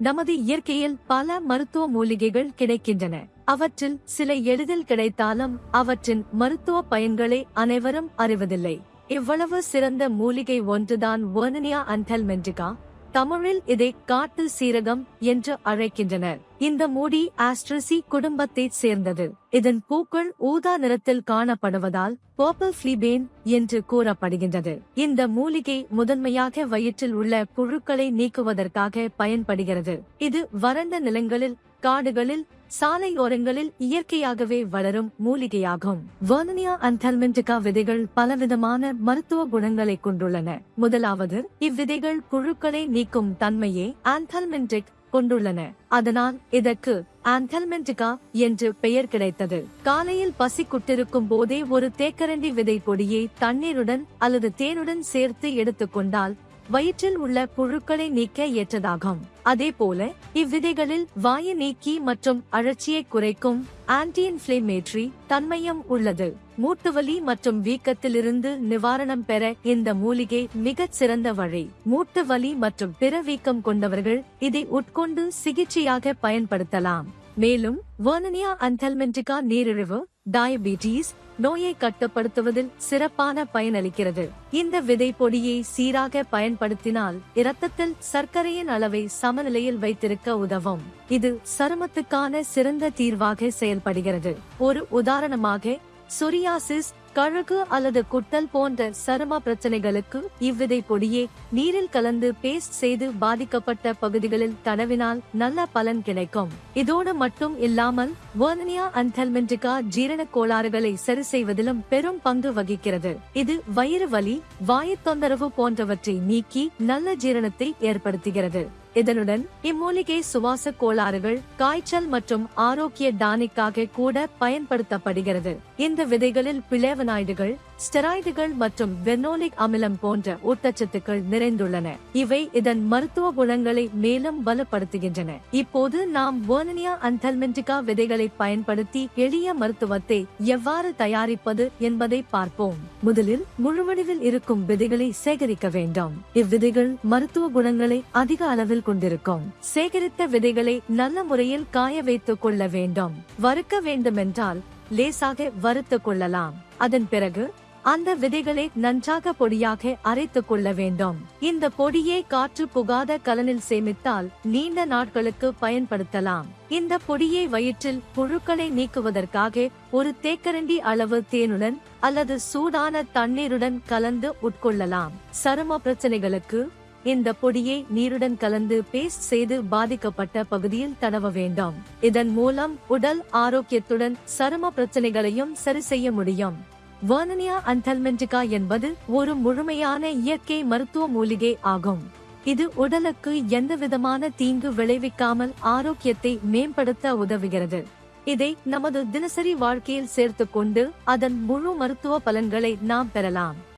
நமது இயற்கையில் பல மருத்துவ மூலிகைகள் கிடைக்கின்றன. அவற்றில் சில எளிதில் கிடைத்தாலும் அவற்றின் மருத்துவ பயன்களை அனைவரும் அறிவதில்லை. இவ்வளவு சிறந்த மூலிகை ஒன்றுதான் வேர்னனியா அன்டெல்மென்டிகா தமிழில் இதை காட்டு சீரகம் என்று அழைக்கின்றனர். இந்த மூடி ஆஸ்ட்ரசி குடும்பத்தைச் சேர்ந்தது. இதன் பூக்கள் ஊதா நிறத்தில் காணப்படுவதால் பர்பிள் ஃபிளிபேன் என்று கூறப்படுகின்றது. இந்த மூலிகை முதன்மையாக வயிற்றில் உள்ள புழுக்களை நீக்குவதற்காக பயன்படுகிறது. இது வறண்ட நிலங்களில் காடுகளில் சாலையோரங்களில் இயற்கையாகவே வளரும் மூலிகையாகும். வர்னியா அன்டல்மெண்டிகா விதைகள் பலவிதமான மருத்துவ குணங்களை கொண்டுள்ளன. முதலாவது இவ்விதைகள் புழுக்களை நீக்கும் தன்மையே ஆன்டல்மெண்டிக் கொண்டுள்ளன. அதனால் இதற்கு ஆன்டல்மெண்டிகா என்று பெயர் கிடைத்தது. காலையில் பசி குட்டிருக்கும் போதே ஒரு தேக்கரண்டி விதை பொடியை தண்ணீருடன் அல்லது தேனுடன் சேர்த்து எடுத்துக்கொண்டால் வயிற்றில் உள்ள புழுக்களை நீக்க ஏற்றதாகும். அதேபோல இவ்விதைகளில் வாயு நீக்கி மற்றும் அழற்சியை குறைக்கும் ஆன்டி இன்ஃபிளேமேட்ரி தன்மையும் உள்ளது. மூட்டுவலி மற்றும் வீக்கத்திலிருந்து நிவாரணம் பெற இந்த மூலிகை மிகச் சிறந்த வழி. மூட்டு வலி மற்றும் பிற வீக்கம் கொண்டவர்கள் இதை உட்கொண்டு சிகிச்சையாக பயன்படுத்தலாம். மேலும் வர்னனியா அன்டெல்மென்டிகா நீரிழிவு டயபிட்டிஸ் நோயை கட்டுப்படுத்துவதில் சிறப்பான பயனளிக்கிறது. இந்த விதை பொடியை சீராக பயன்படுத்தினால் இரத்தத்தில் சர்க்கரையின் அளவை சமநிலையில் வைத்திருக்க உதவும். இது சருமத்துக்கான சிறந்த தீர்வாக செயல்படுகிறது. ஒரு உதாரணமாக சொரியாசிஸ் கழுகு அல்லது குட்டல் போன்ற சரும பிரச்சனைகளுக்கு இவ்விதை பொடியே நீரில் கலந்து பேஸ்ட் செய்து பாதிக்கப்பட்ட பகுதிகளில் தடவினால் நல்ல பலன் கிடைக்கும். இதோடு மட்டும் இல்லாமல் வர்னியா அன்டெல்மெண்டிகா ஜீரண கோளாறுகளை சரி செய்வதிலும் பெரும் பங்கு வகிக்கிறது. இது வயிறு வலி வாயு தொந்தரவு போன்றவற்றை நீக்கி நல்ல ஜீரணத்தை ஏற்படுத்துகிறது. இதனுடன் இம்மூலிகை சுவாச கோளாறுகள் காய்ச்சல் மற்றும் ஆரோக்கிய டானிக்காக கூட பயன்படுத்தப்படுகிறது. இந்த விதைகளில் பிளேவனாய்டுகள் ஸ்டெராய்டுகள் மற்றும் வெனோலிக் அமிலம் போன்ற ஊட்டச்சத்துக்கள் நிறைந்துள்ளன. இவை இதன் மருத்துவ குணங்களை மேலும் பலப்படுத்துகின்றன. இப்போது நாம் வேர்னியா அன்டல்மென்டிகா விதைகளை பயன்படுத்தி எளிய மருத்துவத்தை எவ்வாறு தயாரிப்பது என்பதை பார்ப்போம். முதலில் முழுவடிவில் இருக்கும் விதைகளை சேகரிக்க வேண்டும். இவ்விதைகள் மருத்துவ குணங்களை அதிக அளவில் கொண்டிருக்கும். சேகரித்த விதைகளை நல்ல முறையில் காய வைத்துக் கொள்ள வேண்டும். வறுக்க வேண்டுமென்றால் லேசாக வறுத்துக் கொள்ளலாம். அதன் பிறகு அந்த விதைகளை நன்றாக பொடியாக அரைத்துக் கொள்ள வேண்டும். இந்த பொடியை காற்று புகாத கலனில் சேமித்தால் நீண்ட நாட்களுக்கு பயன்படுத்தலாம். இந்த பொடியை வயிற்றில் புழுக்களை நீக்குவதற்காக ஒரு தேக்கரண்டி அளவு தேனுடன் அல்லது சூடான தண்ணீருடன் கலந்து உட்கொள்ளலாம். சரும பிரச்சனைகளுக்கு இந்த பொடியை நீருடன் கலந்து பேஸ்ட் செய்து பாதிக்கப்பட்ட பகுதியில் தடவ வேண்டும். இதன் மூலம் உடல் ஆரோக்கியத்துடன் சரும பிரச்சனைகளையும் சரி செய்ய முடியும். வர்னனியா அன்டல்மென்டிகா என்பது ஒரு முழுமையான இயற்கை மருத்துவ மூலிகை ஆகும். இது உடலுக்கு எந்தவிதமான தீங்கு விளைவிக்காமல் ஆரோக்கியத்தை மேம்படுத்த உதவுகிறது. இதை நமது தினசரி வாழ்க்கையில் சேர்த்துக்கொண்டு அதன் முழு மருத்துவ பலன்களை நாம் பெறலாம்.